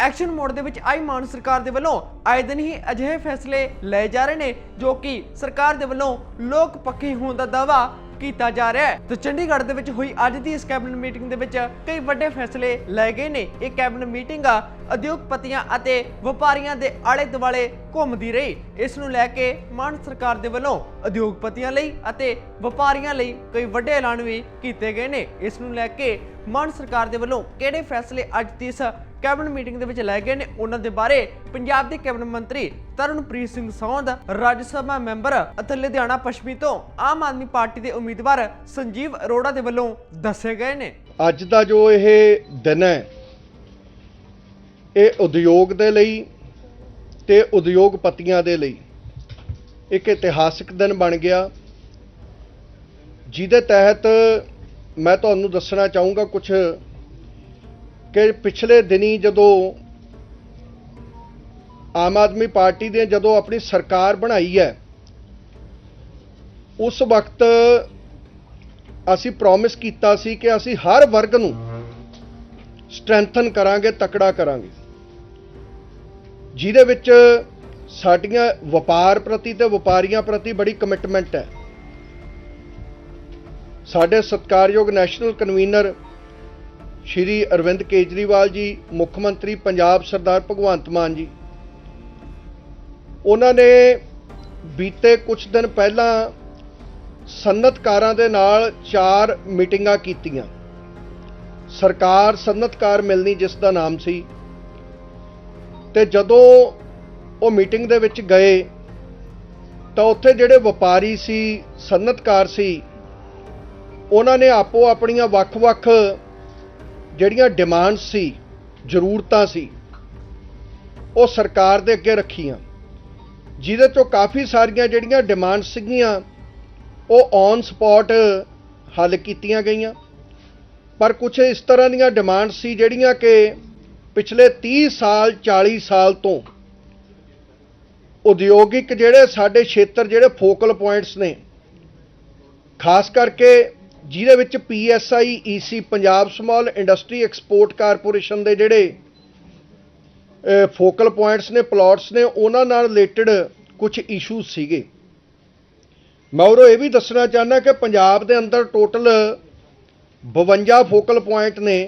Action mode ਦੇ ਵਿੱਚ ਆਈ ਮਾਨ ਸਰਕਾਰ ਦੇ ਵੱਲੋਂ ਆਏ ਦਿਨ ਹੀ ਅਜਿਹੇ ਫੈਸਲੇ ਲਏ ਜਾ ਰਹੇ ਨੇ ਜੋ ਕਿ ਸਰਕਾਰ ਦੇ ਵੱਲੋਂ ਲੋਕ ਪੱਖੀ ਹੋਣ ਦਾ ਦਾਅਵਾ ਕੀਤਾ ਜਾ ਰਿਹਾ ਹੈ। ਤੇ ਚੰਡੀਗੜ੍ਹ ਦੇ ਵਿੱਚ ਹੋਈ ਅੱਜ ਦੀ ਇਸ ਕੈਬਨਿਟ ਮੀਟਿੰਗ ਦੇ ਵਿੱਚ ਕਈ ਵੱਡੇ ਫੈਸਲੇ ਲਏ ਗਏ ਨੇ। ਇਹ ਕੈਬਨਿਟ ਮੀਟਿੰਗ ਆ ਉਦਯੋਗਪਤੀਆਂ ਅਤੇ ਵਪਾਰੀਆਂ ਦੇ ਆਲੇ ਦੁਆਲੇ ਘੁੰਮਦੀ ਰਹੀ। ਇਸ ਨੂੰ ਲੈ ਕੇ ਮਾਨ ਸਰਕਾਰ ਦੇ ਵੱਲੋਂ ਉਦਯੋਗਪਤੀਆਂ ਲਈ ਅਤੇ ਵਪਾਰੀਆਂ ਲਈ ਕਈ ਵੱਡੇ ਐਲਾਨ ਵੀ ਕੀਤੇ ਗਏ ਨੇ। ਇਸ ਨੂੰ ਲੈ ਕੇ ਮਾਨ ਸਰਕਾਰ ਦੇ ਵੱਲੋਂ ਕਿਹੜੇ ਫੈਸਲੇ ਅੱਜ ਦੀ ਇਸ ਕੈਬਨਿਟ ਮੀਟਿੰਗ ਦੇ ਵਿੱਚ ਲੈ ਗਏ ਨੇ। ਉਹਨਾਂ ਦੇ ਬਾਰੇ ਪੰਜਾਬ ਦੇ ਕੈਬਨਿਟ ਮੰਤਰੀ ਤਰਨਪ੍ਰੀਤ ਸਿੰਘ ਸੌਂਦ ਰਾਜ ਸਭਾ ਮੈਂਬਰ ਅਤੇ ਲੁਧਿਆਣਾ ਪੱਛਮੀ ਤੋਂ ਆਮ ਆਦਮੀ ਪਾਰਟੀ ਦੇ ਉਮੀਦਵਾਰ ਸੰਜੀਵ ਅਰੋੜਾ ਦੇ ਵੱਲੋਂ ਦੱਸੇ ਗਏ ਨੇ। ਅੱਜ ਦਾ ਜੋ ਇਹ ਦਿਨ ਹੈ, ਇਹ ਉਦਯੋਗ ਦੇ ਲਈ ਤੇ ਉਦਯੋਗਪਤੀਆਂ ਦੇ ਲਈ ਇੱਕ ਇਤਿਹਾਸਿਕ ਦਿਨ ਬਣ ਗਿਆ। ਜਿਹਦੇ ਤਹਿਤ ਮੈਂ ਤੁਹਾਨੂੰ ਦੱਸਣਾ ਚਾਹੂੰਗਾ ਕੁਝ ਕਿ ਪਿਛਲੇ ਦਿਨੀ ਜਦੋਂ ਆਮ ਆਦਮੀ ਪਾਰਟੀ ਨੇ ਜਦੋਂ ਆਪਣੀ ਸਰਕਾਰ ਬਣਾਈ ਹੈ, ਉਸ ਵਕਤ ਅਸੀਂ ਪ੍ਰੋਮਿਸ ਕੀਤਾ ਸੀ ਕਿ ਅਸੀਂ ਹਰ ਵਰਗ ਨੂੰ ਸਟਰੈਂਥਨ ਕਰਾਂਗੇ, ਤਕੜਾ ਕਰਾਂਗੇ। ਜਿਹਦੇ ਵਿੱਚ ਸਾਡੀਆਂ ਵਪਾਰ ਪ੍ਰਤੀ ਤੇ ਵਪਾਰੀਆਂ ਪ੍ਰਤੀ ਬੜੀ ਕਮਿਟਮੈਂਟ ਹੈ। ਸਾਡੇ ਸਤਿਕਾਰਯੋਗ ਨੈਸ਼ਨਲ ਕਨਵੀਨਰ ਸ਼੍ਰੀ ਅਰਵਿੰਦ ਕੇਜਰੀਵਾਲ ਜੀ, ਮੁੱਖ ਮੰਤਰੀ ਪੰਜਾਬ ਸਰਦਾਰ ਭਗਵੰਤ ਮਾਨ ਜੀ। ਉਹਨਾਂ ਨੇ ਬੀਤੇ ਕੁਝ ਦਿਨ ਪਹਿਲਾਂ ਸਨਅਤਕਾਰਾਂ ਦੇ ਨਾਲ ਚਾਰ ਮੀਟਿੰਗਾਂ ਕੀਤੀਆਂ। ਸਰਕਾਰ ਸਨਅਤਕਾਰ ਮਿਲਣੀ ਜਿਸ ਦਾ ਨਾਮ ਸੀ, ਤੇ ਜਦੋਂ ਉਹ ਮੀਟਿੰਗ ਦੇ ਵਿੱਚ ਗਏ, ਤਾਂ ਉੱਥੇ ਜਿਹੜੇ ਵਪਾਰੀ ਸੀ ਸਨਅਤਕਾਰ ਸੀ, ਉਹਨਾਂ ਨੇ ਆਪੋ ਆਪਣੀਆਂ ਵੱਖ-ਵੱਖ ਜਿਹੜੀਆਂ ਡਿਮਾਂਡਸ ਸੀ, ਜ਼ਰੂਰਤਾਂ ਸੀ, ਉਹ ਸਰਕਾਰ ਦੇ ਅੱਗੇ ਰੱਖੀਆਂ। ਜਿਹਦੇ ਤੋਂ ਕਾਫੀ ਸਾਰੀਆਂ ਜਿਹੜੀਆਂ ਡਿਮਾਂਡ ਸੀਗੀਆਂ, ਉਹ ਔਨ ਸਪੌਟ ਹੱਲ ਕੀਤੀਆਂ ਗਈਆਂ। ਪਰ ਕੁਝ ਇਸ ਤਰ੍ਹਾਂ ਦੀਆਂ ਡਿਮਾਂਡ ਸੀ ਜਿਹੜੀਆਂ ਕਿ ਪਿਛਲੇ 30 ਸਾਲ 40 ਸਾਲ ਤੋਂ ਉਦਯੋਗਿਕ ਜਿਹੜੇ ਸਾਡੇ ਖੇਤਰ, ਜਿਹੜੇ ਫੋਕਲ ਪੁਆਇੰਟਸ ਨੇ, ਖਾਸ ਕਰਕੇ ਜਿਹਦੇ ਵਿੱਚ PSI EC Punjab small industry export corporation ਦੇ ਜਿਹੜੇ ਫੋਕਲ ਪੁਆਇੰਟਸ ਨੇ, ਪਲਾਟਸ ਨੇ, ਉਹਨਾਂ ਨਾਲ ਰਿਲੇਟਡ ਕੁਝ ਇਸ਼ੂਜ਼ ਸੀਗੇ। ਮੈਂ ਉਹ ਇਹ ਵੀ ਦੱਸਣਾ ਚਾਹੁੰਦਾ ਕਿ ਪੰਜਾਬ ਦੇ ਅੰਦਰ ਟੋਟਲ 52 ਫੋਕਲ ਪੁਆਇੰਟ ਨੇ,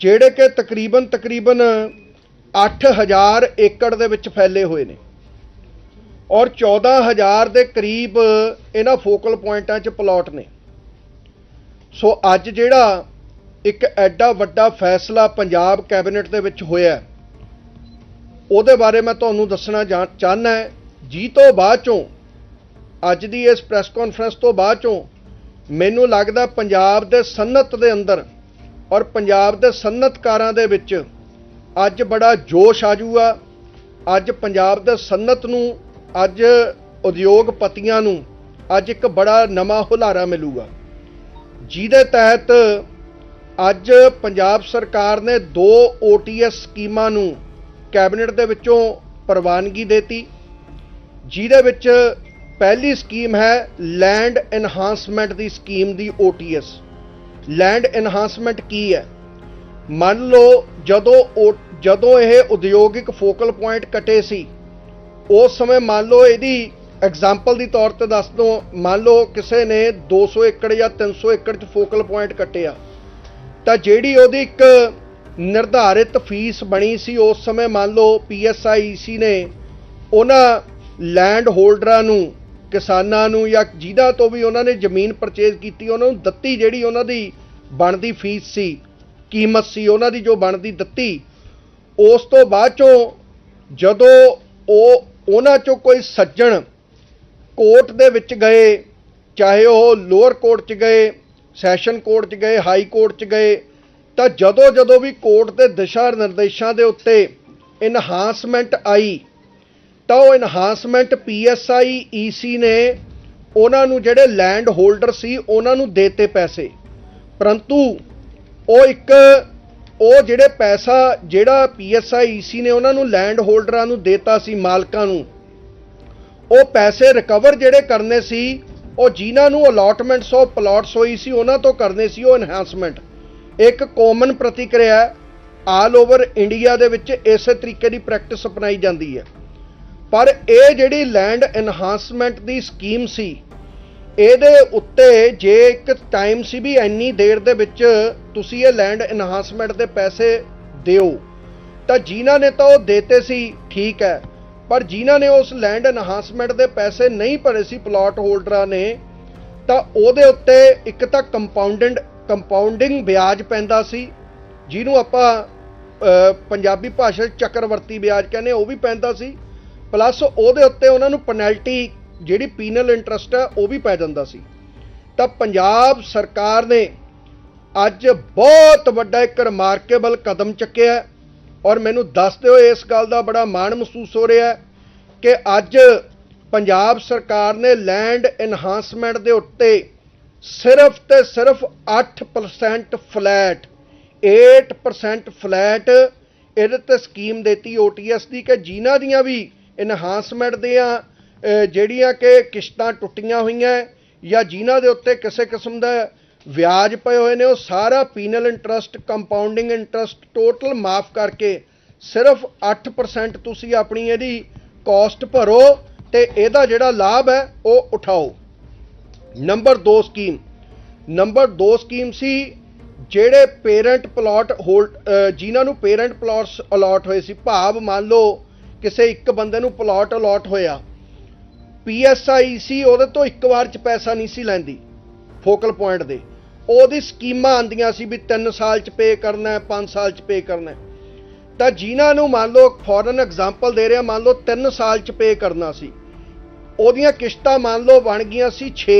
ਜਿਹੜੇ ਕਿ ਤਕਰੀਬਨ ਤਕਰੀਬਨ 8000 ਏਕੜ ਦੇ ਵਿੱਚ ਫੈਲੇ ਹੋਏ ਨੇ। ਔਰ 14000 ਦੇ ਕਰੀਬ ਇਹਨਾਂ ਫੋਕਲ ਪੁਆਇੰਟਾਂ 'ਚ ਪਲਾਟ ਨੇ। ਸੋ ਅੱਜ ਜਿਹੜਾ ਇੱਕ ਐਡਾ ਵੱਡਾ ਫੈਸਲਾ ਪੰਜਾਬ ਕੈਬਨਿਟ ਦੇ ਵਿੱਚ ਹੋਇਆ ਉਹਦੇ ਬਾਰੇ ਮੈਂ ਤੁਹਾਨੂੰ ਦੱਸਣਾ ਜਾ- ਚਾਹੁੰਦਾ ਹੈ, ਜੀ ਤੋਂ ਬਾਅਦ ਚੋਂ, ਅੱਜ ਦੀ ਇਸ ਪ੍ਰੈਸ ਕਾਨਫਰੰਸ ਤੋਂ ਬਾਅਦ ਚੋਂ, ਮੈਨੂੰ ਲੱਗਦਾ ਪੰਜਾਬ ਦੇ ਸਨਅਤ ਦੇ ਅੰਦਰ ਔਰ ਪੰਜਾਬ ਦੇ ਸਨਅਤਕਾਰਾਂ ਦੇ ਵਿੱਚ ਅੱਜ ਬੜਾ ਜੋਸ਼ ਆ ਜੂਗਾ। ਅੱਜ ਪੰਜਾਬ ਦੇ ਸਨਅਤ ਨੂੰ, ਅੱਜ ਉਦਯੋਗਪਤੀਆਂ ਨੂੰ, ਅੱਜ ਇੱਕ ਬੜਾ ਨਵਾਂ ਹੁਲਾਰਾ ਮਿਲੂਗਾ। ਜਿਹਦੇ ਤਹਿਤ ਅੱਜ ਪੰਜਾਬ ਸਰਕਾਰ ਨੇ ਦੋ OTS ਸਕੀਮਾਂ ਨੂੰ ਕੈਬਨਿਟ ਦੇ ਵਿੱਚੋਂ ਪ੍ਰਵਾਨਗੀ ਦਿੱਤੀ, ਜਿਹਦੇ ਵਿੱਚ ਪਹਿਲੀ ਸਕੀਮ ਹੈ ਲੈਂਡ ਐਨਹਾਂਸਮੈਂਟ ਦੀ ਸਕੀਮ ਦੀ OTS ਲੈਂਡ ਐਨਹਾਂਸਮੈਂਟ ਕੀ ਹੈ? ਮੰਨ ਲਓ ਜਦੋਂ ਉਹ- ਜਦੋਂ ਇਹ ਉਦਯੋਗਿਕ ਫੋਕਲ ਪੁਆਇੰਟ ਕਟੇ ਸੀ, ਉਸ ਸਮੇਂ ਮੰਨ ਲਓ ਇਹਦੀ ਐਗਜ਼ਾਮਪਲ ਦੀ ਤੌਰ ਤੇ ਦੱਸ ਦੋ, ਮੰਨ ਲਓ ਕਿਸੇ ਨੇ 200 ਏਕੜ ਜਾਂ 300 ਏਕੜ ਚ ਫੋਕਲ ਪੁਆਇੰਟ ਕੱਟਿਆ, ਤਾਂ ਜਿਹੜੀ ਉਹਦੀ ਇੱਕ ਨਿਰਧਾਰਿਤ ਫੀਸ ਬਣੀ ਸੀ ਉਸ ਸਮੇਂ ਮੰਨ ਲਓ ਪੀਐਸਆਈਸੀ ਨੇ, ਉਹਨਾਂ ਲੈਂਡ ਹੋਲਡਰਾਂ ਨੂੰ, ਕਿਸਾਨਾਂ ਨੂੰ ਜਾਂ ਜਿਹਦਾ ਤੋਂ ਵੀ ਉਹਨਾਂ ਨੇ ਜ਼ਮੀਨ ਪਰਚੇਜ਼ ਕੀਤੀ, ਉਹਨਾਂ ਨੂੰ ਦਿੱਤੀ ਜਿਹੜੀ ਉਹਨਾਂ ਦੀ ਬਣਦੀ ਫੀਸ ਸੀ, ਕੀਮਤ ਸੀ ਉਹਨਾਂ ਦੀ ਜੋ ਬਣਦੀ ਦਿੱਤੀ, ਉਸ ਤੋਂ ਬਾਅਦ ਚੋਂ ਜਦੋਂ ਉਹ ਉਹਨਾਂ ਚੋਂ ਕੋਈ ਸੱਜਣ ਕੋਰਟ ਦੇ ਵਿੱਚ ਗਏ, ਚਾਹੇ ਉਹ ਲੋਅਰ ਕੋਰਟ 'ਚ ਗਏ, ਸੈਸ਼ਨ ਕੋਰਟ 'ਚ ਗਏ, ਹਾਈ ਕੋਰਟ 'ਚ ਗਏ, ਤਾਂ ਜਦੋਂ ਜਦੋਂ ਵੀ ਕੋਰਟ ਦੇ ਦਿਸ਼ਾ ਨਿਰਦੇਸ਼ਾਂ ਦੇ ਉੱਤੇ ਇਨਹਾਂਸਮੈਂਟ ਆਈ, ਤਾਂ ਉਹ ਇਨਹਾਂਸਮੈਂਟ ਪੀਐਸਆਈ ਈਸੀ ਨੇ ਉਹਨਾਂ ਨੂੰ ਜਿਹੜੇ ਲੈਂਡ ਹੋਲਡਰ ਸੀ, ਉਹਨਾਂ ਨੂੰ ਦੇਤੇ ਪੈਸੇ। ਪਰੰਤੂ ਉਹ ਇੱਕ, ਉਹ ਜਿਹੜੇ ਪੈਸਾ ਜਿਹੜਾ ਪੀਐਸਆਈ ਈਸੀ ਨੇ ਉਹਨਾਂ ਨੂੰ ਲੈਂਡ ਹੋਲਡਰਾਂ ਨੂੰ ਦੇਤਾ ਸੀ ਮਾਲਕਾਂ ਨੂੰ ਉਹ ਪੈਸੇ ਰਿਕਵਰ ਜਿਹੜੇ ਕਰਨੇ ਸੀ, ਉਹ ਜਿਨ੍ਹਾਂ ਨੂੰ ਅਲਾਟਮੈਂਟਸ ਉਹ ਪਲਾਟਸ ਹੋਈ ਸੀ, ਉਹਨਾਂ ਤੋਂ ਕਰਨੇ ਸੀ ਉਹ ਐਨਹਾਂਸਮੈਂਟ ਇੱਕ ਕਾਮਨ ਪ੍ਰਤੀਕਿਰਿਆ ਆਲ ਓਵਰ ਇੰਡੀਆ ਦੇ ਵਿੱਚ ਇਸੇ ਤਰੀਕੇ ਦੀ ਪ੍ਰੈਕਟਿਸ ਅਪਣਾਈ ਜਾਂਦੀ ਹੈ। ਪਰ ਇਹ ਜਿਹੜੀ ਲੈਂਡ ਐਨਹਾਂਸਮੈਂਟ ਦੀ ਸਕੀਮ ਸੀ, ਇਹਦੇ ਉੱਤੇ ਜੇ ਇੱਕ ਟਾਈਮ ਸੀ ਵੀ ਇੰਨੀ ਦੇਰ ਦੇ ਵਿੱਚ ਤੁਸੀਂ ਇਹ ਲੈਂਡ ਐਨਹਾਂਸਮੈਂਟ ਦੇ ਪੈਸੇ ਦਿਓ, ਤਾਂ ਜਿਨ੍ਹਾਂ ਨੇ ਤਾਂ ਉਹ ਦੇਤੇ ਸੀ, ਠੀਕ ਹੈ ਪਰ ਜਿਨ੍ਹਾਂ ਨੇ ਉਸ ਲੈਂਡ ਐਨਹਾਂਸਮੈਂਟ ਦੇ ਪੈਸੇ ਨਹੀਂ ਭਰੇ ਸੀ ਪਲਾਟ ਹੋਲਡਰਾਂ ਨੇ, ਤਾਂ ਉਹਦੇ ਉੱਤੇ ਇੱਕ ਤਾਂ ਕੰਪਾਊਂਡਡ ਕੰਪਾਊਂਡਿੰਗ ਵਿਆਜ ਪੈਂਦਾ ਸੀ, ਜਿਹਨੂੰ ਆਪਾਂ ਪੰਜਾਬੀ ਭਾਸ਼ਾ 'ਚ ਚੱਕਰਵਰਤੀ ਵਿਆਜ ਕਹਿੰਦੇ, ਉਹ ਵੀ ਪੈਂਦਾ ਸੀ ਪਲੱਸ ਉਹਦੇ ਉੱਤੇ ਉਹਨਾਂ ਨੂੰ ਪੈਨਲਟੀ ਜਿਹੜੀ ਪੀਨਲ ਇੰਟਰਸਟ ਹੈ ਉਹ ਵੀ ਪੈ ਜਾਂਦਾ ਸੀ। ਤਾਂ ਪੰਜਾਬ ਸਰਕਾਰ ਨੇ ਅੱਜ ਬਹੁਤ ਵੱਡਾ ਇੱਕ ਰਿਮਾਰਕੇਬਲ ਕਦਮ ਚੱਕਿਆ। ਹੈ ਔਰ ਮੈਨੂੰ ਦੱਸਦੇ ਹੋਏ ਇਸ ਗੱਲ ਦਾ ਬੜਾ ਮਾਣ ਮਹਿਸੂਸ ਹੋ ਰਿਹਾ ਹੈ ਕਿ ਅੱਜ ਪੰਜਾਬ ਸਰਕਾਰ ਨੇ ਲੈਂਡ ਐਨਹਾਂਸਮੈਂਟ ਦੇ ਉੱਤੇ ਸਿਰਫ ਤੇ ਸਿਰਫ 8% ਫਲੈਟ 8% ਫਲੈਟ ਇਹਦੇ ਤੇ ਸਕੀਮ ਦਿੱਤੀ ਓਟੀਐਸ ਦੀ ਕਿ ਜਿਨ੍ਹਾਂ ਦੀਆਂ ਵੀ ਐਨਹਾਂਸਮੈਂਟ ਦੀਆਂ ਜਿਹੜੀਆਂ ਕਿ ਕਿਸ਼ਤਾਂ ਟੁੱਟੀਆਂ ਹੋਈਆਂ ਜਾਂ ਜਿਨ੍ਹਾਂ ਦੇ ਉੱਤੇ ਕਿਸੇ ਕਿਸਮ ਦਾ ਵਿਆਜ ਪਏ ਹੋਏ ਨੇ, ਉਹ ਸਾਰਾ penal interest compounding interest total ਮਾਫ ਕਰਕੇ ਸਿਰਫ 8% ਤੁਸੀਂ ਆਪਣੀ ਇਹਦੀ ਕਾਸਟ ਭਰੋ ਤੇ ਇਹਦਾ ਜਿਹੜਾ ਲਾਭ ਹੈ, ਉਹ ਉਠਾਓ। ਨੰਬਰ 2 ਸਕੀਮ ਨੰਬਰ 2 ਸਕੀਮ ਸੀ, ਜਿਹੜੇ ਪੇਰੈਂਟ ਪਲਾਟ ਹੋਲਡ ਜਿਨ੍ਹਾਂ ਨੂੰ ਪੇਰੈਂਟ ਪਲਾਟਸ ਅਲਾਟ ਹੋਏ ਸੀ। ਭਾਵ ਮੰਨ ਲਓ ਕਿਸੇ ਇੱਕ ਬੰਦੇ ਨੂੰ ਪਲਾਟ ਅਲਾਟ ਹੋਇਆ। ਪੀਐਸਆਈ ਸੀ, ਉਹਦੇ ਤੋਂ ਇੱਕ ਵਾਰ ਚ ਪੈਸਾ ਨਹੀਂ ਸੀ ਲੈਂਦੀ। ਫੋਕਲ ਪੁਆਇੰਟ ਦੇ। ਉਹਦੀ ਸਕੀਮਾਂ ਆਂਦੀਆਂ ਸੀ ਵੀ 3 ਸਾਲ ਚ ਪੇ ਕਰਨਾ ਹੈ 5 ਸਾਲ ਚ ਪੇ ਕਰਨਾ ਹੈ। ਤਾਂ ਜਿਨ੍ਹਾਂ ਨੂੰ ਮੰਨ ਲਓ ਫੋਰਨ ਐਗਜ਼ਾਮਪਲ ਦੇ ਰਿਹਾ, ਮੰਨ ਲਓ 3 ਸਾਲ ਚ ਪੇ ਕਰਨਾ ਸੀ। ਉਹਦੀਆਂ ਕਿਸ਼ਤਾਂ ਮੰਨ ਲਓ ਬਣ ਗਈਆਂ ਸੀ 6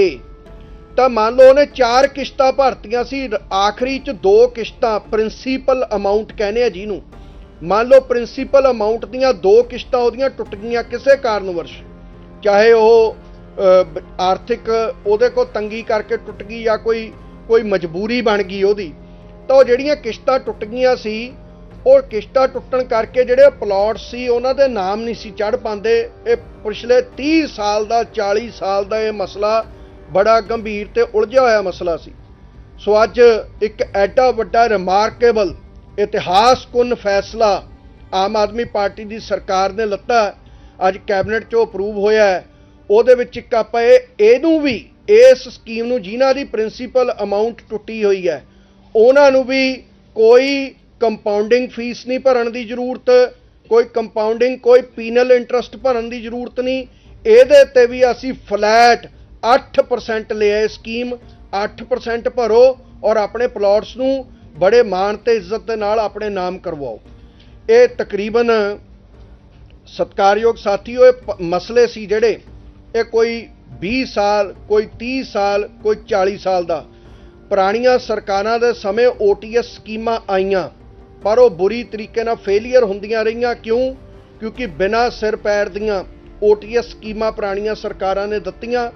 ਤਾਂ ਮੰਨ ਲਓ ਉਹਨੇ 4 ਕਿਸ਼ਤਾਂ ਭਰਤੀਆਂ ਸੀ, ਆਖਰੀ ਚ ਦੋ ਕਿਸ਼ਤਾਂ ਪ੍ਰਿੰਸੀਪਲ ਅਮਾਉਂਟ ਕਹਿੰਦੇ ਆ ਜਿਹਨੂੰ। ਮੰਨ ਲਓ ਪ੍ਰਿੰਸੀਪਲ ਅਮਾਉਂਟ ਦੀਆਂ ਦੋ ਕਿਸ਼ਤਾਂ ਉਹਦੀਆਂ ਟੁੱਟ ਗਈਆਂ ਕਿਸੇ ਕਾਰਨ ਵਰਸ਼। ਚਾਹੇ ਉਹ ਆਰਥਿਕ ਉਹਦੇ ਕੋ ਤੰਗੀ ਕਰਕੇ ਟੁੱਟ ਗਈ ਜਾਂ ਕੋਈ ਕੋਈ ਮਜਬੂਰੀ ਬਣ ਗਈ ਉਹਦੀ, ਤਾਂ ਉਹ ਜਿਹੜੀਆਂ ਕਿਸ਼ਤਾਂ ਟੁੱਟ ਗਈਆਂ ਸੀ, ਉਹ ਕਿਸ਼ਤਾਂ ਟੁੱਟਣ ਕਰਕੇ ਜਿਹੜੇ ਪਲਾਟ ਸੀ, ਉਹਨਾਂ ਦੇ ਨਾਮ ਨਹੀਂ ਸੀ ਚੜ ਪਾਉਂਦੇ। ਇਹ ਪਿਛਲੇ 30 ਸਾਲ ਦਾ 40 ਸਾਲ ਦਾ ਇਹ ਮਸਲਾ ਬੜਾ ਗੰਭੀਰ ਤੇ ਉਲਝਿਆ ਹੋਇਆ ਮਸਲਾ ਸੀ। ਸੋ ਅੱਜ ਇੱਕ ਐਡਾ ਵੱਡਾ ਰਿਮਾਰਕੇਬਲ ਇਤਿਹਾਸਕੁਨ ਫੈਸਲਾ ਆਮ ਆਦਮੀ ਪਾਰਟੀ ਦੀ ਸਰਕਾਰ ਨੇ ਲੱਤਾ। ਅੱਜ ਕੈਬਨਿਟ 'ਚੋਂ ਅਪਰੂਵ ਹੋਇਆ ਹੈ। ਉਹਦੇ ਵਿੱਚ ਇੱਕ ਆਪਾਂ ਇਹ, ਇਹਨੂੰ ਵੀ, ਇਸ ਸਕੀਮ ਨੂੰ ਜਿਨ੍ਹਾਂ ਦੀ ਪ੍ਰਿੰਸੀਪਲ ਅਮਾਉਂਟ ਟੁੱਟੀ ਹੋਈ ਹੈ, ਉਹਨਾਂ ਨੂੰ ਵੀ ਕੋਈ ਕੰਪਾਊਂਡਿੰਗ ਫੀਸ ਨਹੀਂ ਭਰਨ ਦੀ ਜ਼ਰੂਰਤ, ਕੋਈ ਕੰਪਾਊਂਡਿੰਗ ਕੋਈ ਪੀਨਲ ਇੰਟਰਸਟ ਭਰਨ ਦੀ ਜ਼ਰੂਰਤ ਨਹੀਂ। ਇਹਦੇ ਤੇ ਵੀ ਅਸੀਂ ਫਲੈਟ 8% ਲਿਆ ਸਕੀਮ 8% ਭਰੋ ਔਰ ਆਪਣੇ ਪਲਾਟਸ ਨੂੰ ਬੜੇ ਮਾਣ ਤੇ ਇੱਜ਼ਤ ਦੇ ਨਾਲ ਆਪਣੇ ਨਾਮ ਕਰਵਾਓ। ਇਹ ਤਕਰੀਬਨ ਸਤਕਾਰਯੋਗ ਸਾਥੀਓ, ਇਹ ਪ- ਮਸਲੇ ਸੀ ਜਿਹੜੇ ਇਹ ਕੋਈ 20 ਸਾਲ, ਕੋਈ 30 ਸਾਲ, ਕੋਈ 40 ਸਾਲ ਦਾ। ਪੁਰਾਣੀਆਂ ਸਰਕਾਰਾਂ ਦੇ ਸਮੇਂ ਓਟੀਐਸ ਸਕੀਮਾਂ ਆਈਆਂ, ਪਰ ਉਹ ਬੁਰੀ ਤਰੀਕੇ ਨਾਲ ਫੇਲੀਅਰ ਹੁੰਦੀਆਂ ਰਹੀਆਂ। ਕਿਉਂ? ਕਿਉਂਕਿ ਬਿਨਾਂ ਸਿਰ ਪੈਰ ਦੀਆਂ ਓਟੀਐਸ ਸਕੀਮਾਂ ਪੁਰਾਣੀਆਂ ਸਰਕਾਰਾਂ ਨੇ ਦਿੱਤੀਆਂ।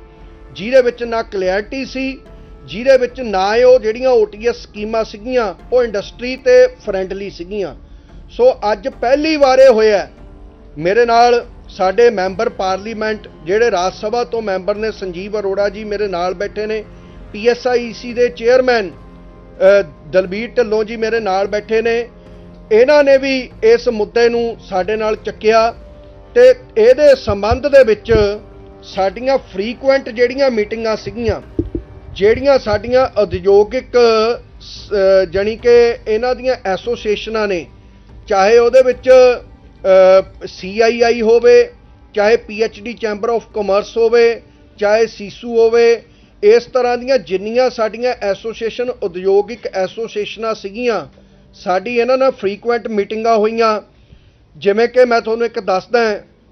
ਜਿਹਦੇ ਵਿੱਚ ਨਾ ਕਲੈਰਿਟੀ ਸੀ, ਜਿਹਦੇ ਵਿੱਚ ਨਾ ਹੀ ਉਹ ਜਿਹੜੀਆਂ ਓਟੀਐਸ ਸਕੀਮਾਂ ਸੀਗੀਆਂ, ਉਹ ਇੰਡਸਟਰੀ ਤੇ ਫਰੈਂਡਲੀ ਸੀਗੀਆਂ। ਸੋ ਅੱਜ ਪਹਿਲੀ ਵਾਰ ਇਹ ਹੋਇਆ। ਮੇਰੇ ਨਾਲ ਸਾਡੇ ਮੈਂਬਰ ਪਾਰਲੀਮੈਂਟ, ਜਿਹੜੇ ਰਾਜ ਸਭਾ ਤੋਂ ਮੈਂਬਰ ਨੇ ਸੰਜੀਵ ਅਰੋੜਾ ਜੀ ਮੇਰੇ ਨਾਲ ਬੈਠੇ ਨੇ ਪੀਐਸਆਈਸੀ ਦੇ ਚੇਅਰਮੈਨ ਦਲਬੀਰ ਢਿੱਲੋਂ ਜੀ ਮੇਰੇ ਨਾਲ ਬੈਠੇ ਨੇ। ਇਹਨਾਂ ਨੇ ਵੀ ਇਸ ਮੁੱਦੇ ਨੂੰ ਸਾਡੇ ਨਾਲ ਚੱਕਿਆ ਤੇ ਇਹਦੇ ਸੰਬੰਧ ਦੇ ਵਿੱਚ ਸਾਡੀਆਂ ਫ੍ਰੀਕੁਐਂਟ ਜਿਹੜੀਆਂ ਮੀਟਿੰਗਾਂ ਸੀਗੀਆਂ, ਜਿਹੜੀਆਂ ਸਾਡੀਆਂ ਉਦਯੋਗਿਕ ਸ- ਜਾਣੀ ਕਿ ਇਹਨਾਂ ਦੀਆਂ ਐਸੋਸੀਏਸ਼ਨਾਂ ਨੇ, ਚਾਹੇ ਉਹਦੇ ਵਿੱਚ ਸੀਆਈਆਈ ਹੋਵੇ, ਚਾਹੇ ਪੀਐਚਡੀ ਚੈਂਬਰ ਆਫ ਕਾਮਰਸ ਹੋਵੇ, ਚਾਹੇ ਸੀਸੂ ਹੋਵੇ, ਇਸ ਤਰ੍ਹਾਂ ਦੀਆਂ ਜਿੰਨੀਆਂ ਸਾਡੀਆਂ ਐਸੋਸੀਏਸ਼ਨ ਉਦਯੋਗਿਕ ਐਸੋਸੀਏਸ਼ਨਾਂ ਸੀਗੀਆਂ, ਸਾਡੀ ਇਹਨਾਂ ਨਾਲ ਫ੍ਰੀਕੁਐਂਟ ਮੀਟਿੰਗਾਂ ਹੋਈਆਂ। ਜਿਵੇਂ ਕਿ ਮੈਂ ਤੁਹਾਨੂੰ ਇੱਕ ਦੱਸਦਾ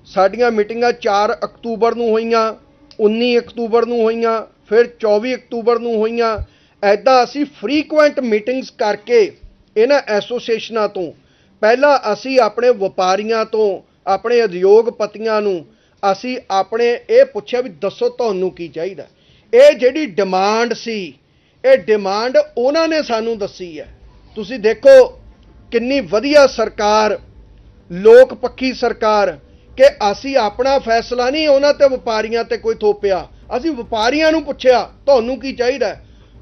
ਸਾਡੀਆਂ ਮੀਟਿੰਗਾਂ 4 ਅਕਤੂਬਰ ਨੂੰ ਹੋਈਆਂ 19 ਅਕਤੂਬਰ ਨੂੰ ਹੋਈਆਂ, ਫਿਰ 24 ਅਕਤੂਬਰ ਨੂੰ ਹੋਈਆਂ। ਐਦਾਂ ਅਸੀਂ ਫ੍ਰੀਕੁਐਂਟ ਮੀਟਿੰਗਸ ਕਰਕੇ ਇਹਨਾਂ ਐਸੋਸੀਏਸ਼ਨਾਂ ਤੋਂ ਪਹਿਲਾਂ ਅਸੀਂ ਆਪਣੇ ਵਪਾਰੀਆਂ ਤੋਂ, ਆਪਣੇ ਉਦਯੋਗਪਤੀਆਂ ਨੂੰ, ਅਸੀਂ ਆਪਣੇ ਇਹ ਪੁੱਛਿਆ ਵੀ ਦੱਸੋ ਤੁਹਾਨੂੰ ਕੀ ਚਾਹੀਦਾ। ਇਹ ਜਿਹੜੀ ਡਿਮਾਂਡ ਸੀ, ਇਹ ਡਿਮਾਂਡ ਉਹਨਾਂ ਨੇ ਸਾਨੂੰ ਦੱਸੀ ਹੈ। ਤੁਸੀਂ ਦੇਖੋ ਕਿੰਨੀ ਵਧੀਆ ਸਰਕਾਰ, ਲੋਕ ਪੱਖੀ ਸਰਕਾਰ, ਕਿ ਅਸੀਂ ਆਪਣਾ ਫੈਸਲਾ ਨਹੀਂ ਉਹਨਾਂ ਤੇ ਵਪਾਰੀਆਂ ਤੇ ਕੋਈ ਥੋਪਿਆ। ਅਸੀਂ ਵਪਾਰੀਆਂ ਨੂੰ ਪੁੱਛਿਆ, ਤੁਹਾਨੂੰ ਕੀ ਚਾਹੀਦਾ?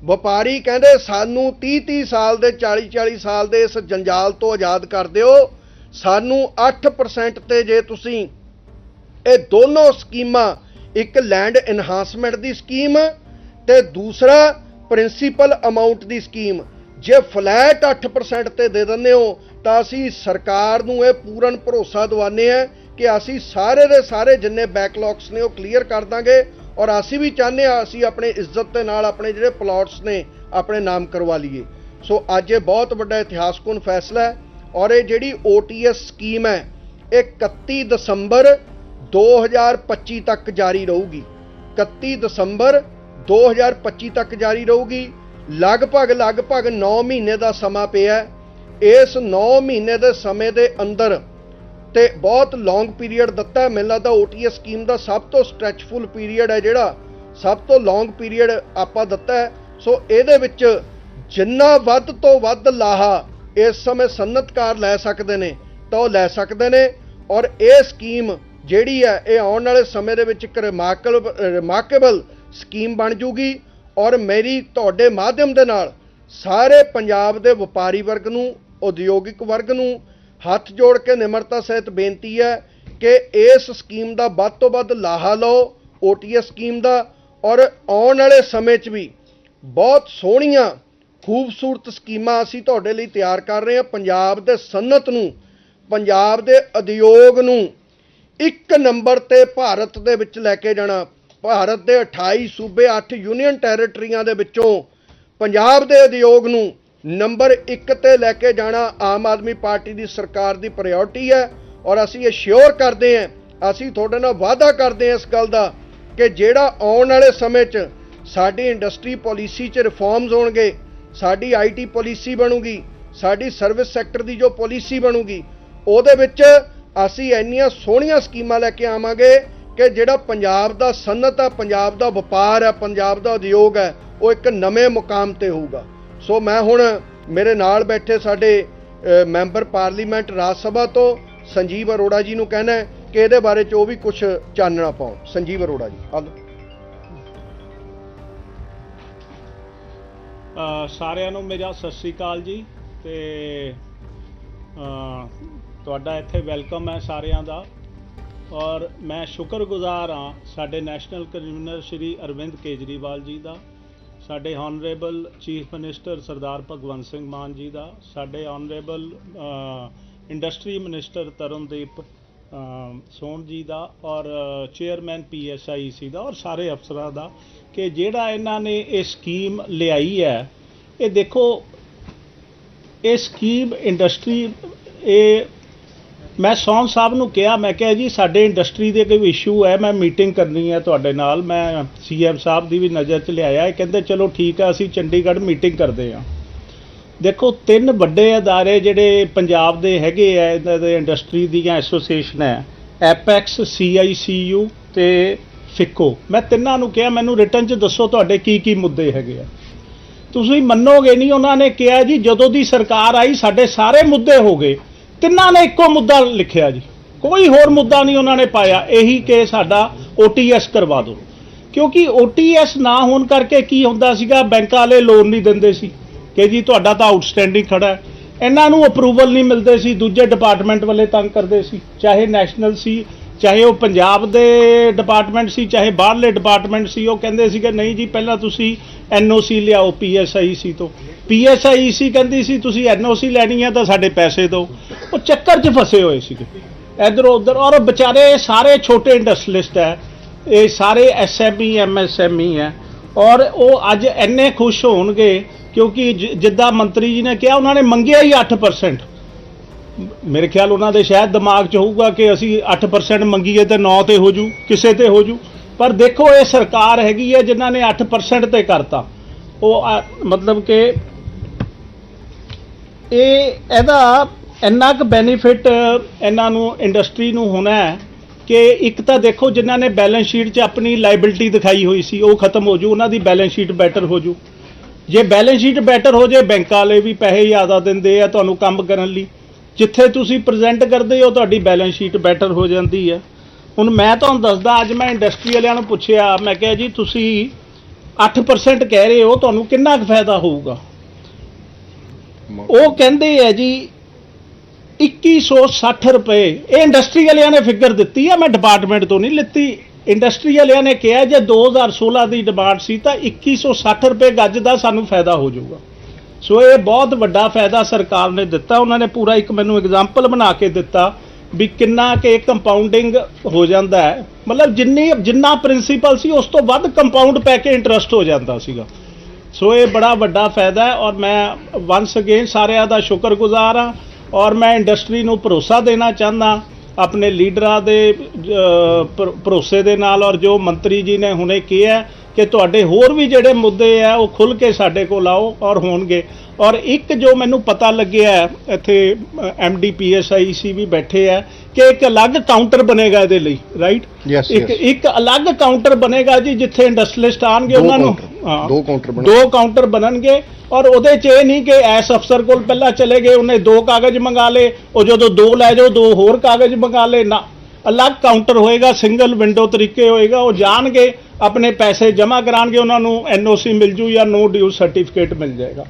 ਵਪਾਰੀ ਕਹਿੰਦੇ, ਸਾਨੂੰ 30 30 ਸਾਲ ਦੇ 40 40 ਸਾਲ ਦੇ ਇਸ ਜੰਜਾਲ ਤੋਂ ਆਜ਼ਾਦ ਕਰ ਦਿਓ। ਸਾਨੂੰ 8% ਤੇ ਜੇ ਤੁਸੀਂ ਇਹ ਦੋਨੋਂ ਸਕੀਮਾਂ, ਇੱਕ ਲੈਂਡ ਇਨਹਾਂਸਮੈਂਟ ਦੀ ਸਕੀਮ ਤੇ ਦੂਸਰਾ ਪ੍ਰਿੰਸੀਪਲ ਅਮਾਉਂਟ ਦੀ ਸਕੀਮ, ਜੇ ਫਲੈਟ 8% ਤੇ ਦੇ ਦਿੰਦੇ ਹੋ, ਤਾਂ ਅਸੀਂ ਸਰਕਾਰ ਨੂੰ ਇਹ ਪੂਰਨ ਭਰੋਸਾ ਦਿਵਾਉਂਦੇ ਆ ਕਿ ਅਸੀਂ ਸਾਰੇ ਦੇ ਸਾਰੇ ਜਿੰਨੇ ਬੈਕਲੌਗਸ ਨੇ ਉਹ ਕਲੀਅਰ ਕਰ ਦਾਂਗੇ। ਔਰ ਅਸੀਂ ਵੀ ਚਾਹੁੰਦੇ ਆ ਅਸੀਂ ਆਪਣੇ ਇੱਜ਼ਤ ਦੇ ਨਾਲ ਆਪਣੇ ਜਿਹੜੇ ਪਲਾਟਸ ਨੇ, ਆਪਣੇ ਨਾਮ ਕਰਵਾ ਲਈਏ। ਸੋ ਅੱਜ ਇਹ ਬਹੁਤ ਵੱਡਾ ਇਤਿਹਾਸਕੁਨ ਫੈਸਲਾ ਹੈ ਔਰ ਇਹ ਜਿਹੜੀ OTS ਸਕੀਮ ਹੈ, ਇਹ 31 ਦਸੰਬਰ 2025 ਤੱਕ ਜਾਰੀ ਰਹੂਗੀ। 31 ਦਸੰਬਰ 2025 ਤੱਕ ਜਾਰੀ ਰਹੂਗੀ। ਲਗਭਗ ਲਗਭਗ 9 ਮਹੀਨੇ ਦਾ ਸਮਾਂ ਪਿਆ ਇਸ 9 ਮਹੀਨੇ ਦੇ ਸਮੇਂ ਦੇ ਅੰਦਰ ਤੇ ਬਹੁਤ ਲੌਂਗ ਪੀਰੀਅਡ ਦਿੱਤਾ। ਹੈ ਮੈਨੂੰ ਲੱਗਦਾ OTS ਸਕੀਮ ਦਾ ਸਭ ਤੋਂ ਸਟ੍ਰੈਚਫੁਲ ਪੀਰੀਅਡ ਹੈ ਜਿਹੜਾ। ਸਭ ਤੋਂ ਲੌਂਗ ਪੀਰੀਅਡ ਆਪਾਂ ਦਿੱਤਾ ਹੈ। ਸੋ ਇਹਦੇ ਵਿੱਚ ਜਿੰਨਾ ਵੱਧ ਤੋਂ ਵੱਧ ਲਾਹਾ ਇਸ ਸਮੇਂ ਸਨਅਤਕਾਰ ਲੈ ਸਕਦੇ ਨੇ, ਤਾਂ ਉਹ ਲੈ ਸਕਦੇ ਨੇ। ਔਰ ਇਹ ਸਕੀਮ ਜਿਹੜੀ ਹੈ, ਇਹ ਆਉਣ ਵਾਲੇ ਸਮੇਂ ਦੇ ਵਿੱਚ ਇੱਕ ਰਿਮਾਰਕਲ ਰਿਮਾਰਕੇਬਲ ਸਕੀਮ ਬਣ ਜੂਗੀ। ਔਰ ਮੇਰੀ ਤੁਹਾਡੇ ਮਾਧਿਅਮ ਦੇ ਨਾਲ ਸਾਰੇ ਪੰਜਾਬ ਦੇ ਵਪਾਰੀ ਵਰਗ ਨੂੰ, ਉਦਯੋਗਿਕ ਵਰਗ ਨੂੰ ਹੱਥ ਜੋੜ ਕੇ ਨਿਮਰਤਾ ਸਹਿਤ ਬੇਨਤੀ ਹੈ ਕਿ ਇਸ ਸਕੀਮ ਦਾ ਵੱਧ ਤੋਂ ਵੱਧ ਲਾਹਾ ਲਓ OTS ਸਕੀਮ ਦਾ, ਔਰ ਆਉਣ ਵਾਲੇ ਸਮੇਂ 'ਚ ਵੀ ਬਹੁਤ ਸੋਹਣੀਆਂ, ਖੂਬਸੂਰਤ ਸਕੀਮਾਂ ਅਸੀਂ ਤੁਹਾਡੇ ਲਈ ਤਿਆਰ ਕਰ ਰਹੇ ਹਾਂ। ਪੰਜਾਬ ਦੇ ਸਨਅਤ ਨੂੰ, ਪੰਜਾਬ ਦੇ ਉਦਯੋਗ ਨੂੰ ਇੱਕ ਨੰਬਰ ਤੇ ਭਾਰਤ ਦੇ ਵਿੱਚ ਲੈ ਕੇ ਜਾਣਾ। ਭਾਰਤ ਦੇ 28 ਸੂਬੇ 8 ਯੂਨੀਅਨ ਟੈਰੀਟਰੀਆਂ ਦੇ ਵਿੱਚੋਂ ਪੰਜਾਬ ਦੇ ਉਦਯੋਗ ਨੂੰ ਨੰਬਰ 1 ਤੇ ਲੈ ਕੇ ਜਾਣਾ ਆਮ ਆਦਮੀ ਪਾਰਟੀ ਦੀ ਸਰਕਾਰ ਦੀ ਪ੍ਰਾਇੋਰਟੀ ਹੈ ਔਰ ਅਸੀਂ ਇਹ ਸ਼ੋਰ ਕਰਦੇ ਹਾਂ, ਅਸੀਂ ਤੁਹਾਡੇ ਨਾਲ ਵਾਅਦਾ ਕਰਦੇ ਹਾਂ ਇਸ ਗੱਲ ਦਾ ਕਿ ਜਿਹੜਾ ਆਉਣ ਵਾਲੇ ਸਮੇਂ 'ਚ ਸਾਡੀ ਇੰਡਸਟਰੀ ਪਾਲਿਸੀ 'ਚ ਰਿਫਾਰਮਸ ਹੋਣਗੇ, ਸਾਡੀ ਆਈਟੀ ਪਾਲਿਸੀ ਬਣੂਗੀ, ਸਾਡੀ ਸਰਵਿਸ ਸੈਕਟਰ ਦੀ ਜੋ ਪਾਲਿਸੀ ਬਣੂਗੀ, ਉਹਦੇ ਵਿੱਚ ਅਸੀਂ ਇੰਨੀਆਂ ਸੋਹਣੀਆਂ ਸਕੀਮਾਂ ਲੈ ਕੇ ਆਵਾਂਗੇ ਕਿ ਜਿਹੜਾ ਪੰਜਾਬ ਦਾ ਸਨਅਤ ਆ, ਪੰਜਾਬ ਦਾ ਵਪਾਰ ਆ, ਪੰਜਾਬ ਦਾ ਉਦਯੋਗ ਹੈ ਉਹ ਇੱਕ ਨਵੇਂ ਮੁਕਾਮ ਤੇ ਹੋਊਗਾ। ਸੋ ਮੈਂ ਹੁਣ ਮੇਰੇ ਨਾਲ ਬੈਠੇ ਸਾਡੇ ਮੈਂਬਰ ਪਾਰਲੀਮੈਂਟ ਰਾਜ ਸਭਾ ਤੋਂ ਸੰਜੀਵ ਅਰੋੜਾ ਜੀ ਨੂੰ ਕਹਿਣਾ ਕਿ ਇਹਦੇ ਬਾਰੇ ਚ ਉਹ ਵੀ ਕੁਝ ਚਾਨਣਾ ਪਾਉਣ ਸੰਜੀਵ ਅਰੋੜਾ ਜੀ ਆ ਸਾਰਿਆਂ ਨੂੰ ਮੇਰਾ ਸਤਿ ਸ੍ਰੀ ਅਕਾਲ ਜੀ ਤੇ ਤੁਹਾਡਾ ਇੱਥੇ ਵੈਲਕਮ ਹੈ ਸਾਰਿਆਂ ਦਾ। ਔਰ ਮੈਂ ਸ਼ੁਕਰਗੁਜ਼ਾਰ ਹਾਂ ਸਾਡੇ ਨੈਸ਼ਨਲ ਕਨਵੀਨਰ ਸ਼੍ਰੀ ਅਰਵਿੰਦ ਕੇਜਰੀਵਾਲ ਜੀ ਦਾ ਸਾਡੇ honourable chief minister Sardar Bhagwant Singh Mann ji ਦਾ ਸਾਡੇ ਹਾਨਰੇਬਲ ਇੰਡਸਟਰੀ ਮਿਨਿਸਟਰ ਤਰਨਦੀਪ ਅ, ਸੋਨ ਜੀ ਦਾ ਔਰ ਚੇਅਰਮੈਨ ਪੀਐਸਆਈਸੀ ਦਾ ਔਰ ਸਾਰੇ ਅਫਸਰਾਂ ਦਾ ਕਿ ਜਿਹੜਾ ਇਹਨਾਂ ਨੇ ਇਹ ਸਕੀਮ ਲਿਆਈ ਹੈ ਇਹ ਦੇਖੋ ਇਹ ਸਕੀਮ ਇੰਡਸਟਰੀ ਇਹ ਮੈਂ ਸੌਨ ਸਾਹਿਬ ਨੂੰ ਕਿਹਾ, ਮੈਂ ਕਿਹਾ ਜੀ, ਸਾਡੇ ਇੰਡਸਟਰੀ ਦੇ ਕੋਈ ਇਸ਼ੂ ਹੈ, ਮੈਂ ਮੀਟਿੰਗ ਕਰਨੀ ਹੈ ਤੁਹਾਡੇ ਨਾਲ। ਮੈਂ ਸੀਐਮ ਸਾਹਿਬ ਦੀ ਵੀ ਨਜ਼ਰ 'ਚ ਲਿਆਇਆ। ਇਹ ਕਹਿੰਦੇ, ਚਲੋ ਠੀਕ ਆ, ਅਸੀਂ ਚੰਡੀਗੜ੍ਹ ਮੀਟਿੰਗ ਕਰਦੇ ਹਾਂ। ਦੇਖੋ, ਤਿੰਨ ਵੱਡੇ ਅਦਾਰੇ ਜਿਹੜੇ ਪੰਜਾਬ ਦੇ ਹੈਗੇ ਆ, ਇਹਨਾਂ ਦੇ ਇੰਡਸਟਰੀ ਦੀਆਂ ਐਸੋਸੀਏਸ਼ਨ ਹੈ। ਐਪੈਕਸ ਸੀਆਈਸੀਯੂ ਤੇ ਫਿੱਕੋ ਮੈਂ ਤਿੰਨਾਂ ਨੂੰ ਕਿਹਾ, ਮੈਨੂੰ ਰਿਟਰਨ 'ਚ ਦੱਸੋ ਤੁਹਾਡੇ ਕੀ ਕੀ ਮੁੱਦੇ ਹੈਗੇ ਆ। ਤੁਸੀਂ ਮੰਨੋਗੇ ਨਹੀਂ, ਉਹਨਾਂ ਨੇ ਕਿਹਾ ਜੀ, ਜਦੋਂ ਦੀ ਸਰਕਾਰ ਆਈ, ਸਾਡੇ ਸਾਰੇ ਮੁੱਦੇ ਹੋ ਗਏ। ਤਿੰਨਾਂ ਨੇ ਇੱਕੋ ਮੁੱਦਾ ਲਿਖਿਆ ਜੀ? ਕੋਈ ਹੋਰ ਮੁੱਦਾ ਨਹੀਂ ਉਹਨਾਂ ਨੇ ਪਾਇਆ। ਇਹੀ ਕਿ ਸਾਡਾ OTS ਕਰਵਾ ਦਿਓ। ਕਿਉਂਕਿ OTS ਨਾ ਹੋਣ ਕਰਕੇ ਕੀ ਹੁੰਦਾ ਸੀਗਾ? ਬੈਂਕਾਂ ਵਾਲੇ ਲੋਨ ਨਹੀਂ ਦਿੰਦੇ ਸੀ। ਕਿ ਜੀ, ਤੁਹਾਡਾ ਤਾਂ ਆਊਟਸਟੈਂਡਿੰਗ ਖੜਾ ਹੈ। ਇਹਨਾਂ ਨੂੰ ਅਪਰੂਵਲ ਨਹੀਂ ਮਿਲਦੇ ਸੀ। ਦੂਜੇ ਡਿਪਾਰਟਮੈਂਟ ਵਾਲੇ ਤੰਗ ਕਰਦੇ ਸੀ। ਚਾਹੇ ਨੈਸ਼ਨਲ ਸੀ, ਚਾਹੇ ਉਹ ਪੰਜਾਬ ਦੇ ਡਿਪਾਰਟਮੈਂਟ ਸੀ, ਚਾਹੇ ਬਾਹਰਲੇ ਡਿਪਾਰਟਮੈਂਟ ਸੀ, ਉਹ ਕਹਿੰਦੇ ਸੀ ਕਿ ਨਹੀਂ ਜੀ, ਪਹਿਲਾਂ ਤੁਸੀਂ ਐਨਓਸੀ ਲਿਆਓ ਪੀਐਸਆਈਸੀ ਤੋਂ। ਪੀਐਸਆਈਸੀ ਕਹਿੰਦੀ ਸੀ, ਤੁਸੀਂ ਐਨਓਸੀ ਲੈਣੀ ਹੈ ਤਾਂ ਸਾਡੇ ਪੈਸੇ ਦਿਓ। ਉਹ ਚੱਕਰ 'ਚ ਫਸੇ ਹੋਏ ਸੀਗੇ। ਇਧਰ ਉਧਰ, ਔਰ ਵਿਚਾਰੇ ਸਾਰੇ ਛੋਟੇ ਇੰਡਸਟਰੀਲਿਸਟ ਹੈ, ਇਹ ਸਾਰੇ ਐਸਐਮਈ ਐਮਐਸਐਮਈ ਹੈ, ਔਰ ਉਹ ਅੱਜ ਇੰਨੇ ਖੁਸ਼ ਹੋਣਗੇ ਕਿਉਂਕਿ ਜ- ਜਿੱਦਾਂ ਮੰਤਰੀ ਜੀ ਨੇ ਕਿਹਾ, ਉਹਨਾਂ ਨੇ ਮੰਗਿਆ ਹੀ 8% ਮੇਰੇ ਖਿਆਲ ਉਹਨਾਂ ਦੇ ਸ਼ਾਇਦ ਦਿਮਾਗ 'ਚ ਹੋਊਗਾ ਕਿ ਅਸੀਂ 8% ਮੰਗੀਏ ਤੇ 9 ਤੇ ਹੋ ਜੂ, ਕਿਸੇ ਤੇ ਹੋ ਜੂ। ਪਰ ਦੇਖੋ, ਇਹ ਸਰਕਾਰ ਹੈਗੀ ਹੈ ਜਿਨ੍ਹਾਂ ਨੇ 8% ਤੇ ਕਰਤਾ। ਉਹ ਮਤਲਬ ਕਿ ਇਹ, ਇਹਦਾ ਇੰਨਾ ਕੁ ਬੈਨੀਫਿਟ ਇਹਨਾਂ ਨੂੰ ਇੰਡਸਟਰੀ ਨੂੰ ਹੋਣਾ ਹੈ ਕਿ ਇੱਕ ਤਾਂ ਦੇਖੋ ਜਿਨ੍ਹਾਂ ਨੇ ਬੈਲੈਂਸ ਸ਼ੀਟ 'ਚ ਆਪਣੀ ਲਾਇਬਿਲਟੀ ਦਿਖਾਈ ਹੋਈ ਸੀ ਉਹ ਖਤਮ ਹੋ ਜੂ ਉਹਨਾਂ ਦੀ ਬੈਲੈਂਸ ਸ਼ੀਟ ਬੈਟਰ ਹੋ ਜੂ। ਜੇ ਬੈਲੈਂਸ ਸ਼ੀਟ ਬੈਟਰ ਹੋ ਜੇ ਬੈਂਕਾਂ ਵਾਲੇ ਵੀ ਪੈਸੇ ਜ਼ਿਆਦਾ ਦਿੰਦੇ ਆ ਤੁਹਾਨੂੰ ਕੰਮ ਕਰਨ ਲਈ। ਜਿੱਥੇ ਤੁਸੀਂ ਪ੍ਰੈਜ਼ੈਂਟ ਕਰਦੇ ਹੋ ਤੁਹਾਡੀ ਬੈਲੈਂਸ ਸ਼ੀਟ ਬੈਟਰ ਹੋ ਜਾਂਦੀ ਹੈ। ਹੁਣ ਮੈਂ ਤੁਹਾਨੂੰ ਦੱਸਦਾ ਅੱਜ ਮੈਂ ਇੰਡਸਟਰੀ ਵਾਲਿਆਂ ਨੂੰ ਪੁੱਛਿਆ ਮੈਂ ਕਿਹਾ ਜੀ ਤੁਸੀਂ 8% ਕਹਿ ਰਹੇ ਹੋ ਤੁਹਾਨੂੰ ਕਿੰਨਾ ਕੁ ਫਾਇਦਾ ਹੋਊਗਾ? ਉਹ ਕਹਿੰਦੇ ਹੈ ਜੀ 2160 ਰੁਪਏ। ਇਹ ਇੰਡਸਟਰੀ ਵਾਲਿਆਂ ਨੇ ਫਿਗਰ ਦਿੱਤੀ ਆ, ਮੈਂ ਡਿਪਾਰਟਮੈਂਟ ਤੋਂ ਨਹੀਂ ਲਿੱਤੀ। ਇੰਡਸਟਰੀ ਵਾਲਿਆਂ ਨੇ ਕਿਹਾ ਜੇ 2016 ਦੀ ਡਿਮਾਂਡ ਸੀ ਤਾਂ 2160 ਰੁਪਏ ਗੱਜ ਦਾ ਸਾਨੂੰ ਫਾਇਦਾ ਹੋ ਜਾਊਗਾ। ਸੋ ਇਹ ਬਹੁਤ ਵੱਡਾ ਫਾਇਦਾ ਸਰਕਾਰ ਨੇ ਦਿੱਤਾ। ਉਹਨਾਂ ਨੇ ਪੂਰਾ ਇੱਕ ਮੈਨੂੰ ਐਗਜ਼ਾਮਪਲ ਬਣਾ ਕੇ ਦਿੱਤਾ ਵੀ ਕਿੰਨਾ ਕਿ ਕੰਪਾਊਂਡਿੰਗ ਹੋ ਜਾਂਦਾ ਹੈ। ਮਤਲਬ ਜਿੰਨੀ, ਜਿੰਨਾ ਪ੍ਰਿੰਸੀਪਲ ਸੀ, ਉਸ ਤੋਂ ਵੱਧ ਕੰਪਾਊਂਡ ਪੈ ਕੇ ਇੰਟਰਸਟ ਹੋ ਜਾਂਦਾ ਸੀਗਾ। ਸੋ ਇਹ ਬੜਾ ਵੱਡਾ ਫਾਇਦਾ ਹੈ ਔਰ ਮੈਂ ਵਾਂਸ ਅਗੇਨ ਸਾਰਿਆਂ ਦਾ ਸ਼ੁਕਰਗੁਜ਼ਾਰ ਹਾਂ। ਔਰ ਮੈਂ ਇੰਡਸਟਰੀ ਨੂੰ ਭਰੋਸਾ ਦੇਣਾ ਚਾਹੁੰਦਾ ਆਪਣੇ ਲੀਡਰਾਂ ਦੇ ਭਰੋਸੇ ਦੇ ਨਾਲ ਔਰ ਜੋ ਮੰਤਰੀ ਜੀ ਨੇ ਹੁਣੇ ਕਿਹਾ ਕਿ ਤੁਹਾਡੇ ਹੋਰ ਵੀ ਜਿਹੜੇ ਮੁੱਦੇ ਆ ਉਹ ਖੁੱਲ ਕੇ ਸਾਡੇ ਕੋਲ ਆਓ ਔਰ ਹੋਣਗੇ। ਔਰ ਇੱਕ ਜੋ ਮੈਨੂੰ ਪਤਾ ਲੱਗਿਆ ਇੱਥੇ ਐਮਡੀ ਪੀਐਸਆਈਸੀ ਵੀ ਬੈਠੇ ਆ ਕਿ ਇੱਕ ਅਲੱਗ ਕਾਊਂਟਰ ਬਣੇਗਾ ਇਹਦੇ ਲਈ ਰਾਈਟ ਇੱਕ. ਇੱਕ ਅਲੱਗ ਕਾਊਂਟਰ ਬਣੇਗਾ ਜੀ ਜਿੱਥੇ ਇੰਡਸਟਰੀਲਿਸਟ ਆਣਗੇ ਉਹਨਾਂ ਨੂੰ। ਦੋ counter ਬਣਾ- ਦੋ ਕਾਊਂਟਰ ਬਣਨਗੇ ਔਰ ਉਹਦੇ 'ਚ ਇਹ ਨਹੀਂ ਕਿ ਐਸ ਅਫਸਰ ਕੋਲ ਪਹਿਲਾਂ ਚਲੇ ਗਏ ਉਹਨੇ ਦੋ ਕਾਗਜ਼ ਮੰਗਾ ਲਏ ਉਹ ਜਦੋਂ ਦੋ ਲੈ ਜਾਓ ਦੋ ਹੋਰ ਕਾਗਜ਼ ਮੰਗਾ ਲਏ ਨਾ। ਅਲੱਗ ਕਾਊਂਟਰ ਹੋਏਗਾ ਸਿੰਗਲ ਵਿੰਡੋ ਤਰੀਕੇ ਹੋਏਗਾ ਉਹ ਜਾਣਗੇ ਆਪਣੇ ਪੈਸੇ ਜਮ੍ਹਾਂ ਕਰਾਣਗੇ ਉਹਨਾਂ ਨੂੰ ਐਨਓਸੀ ਮਿਲ ਜੂ ਜਾਂ ਨੋ ਡਿਊ ਸਰਟੀਫਿਕੇਟ ਮਿਲ ਜਾਏਗਾ।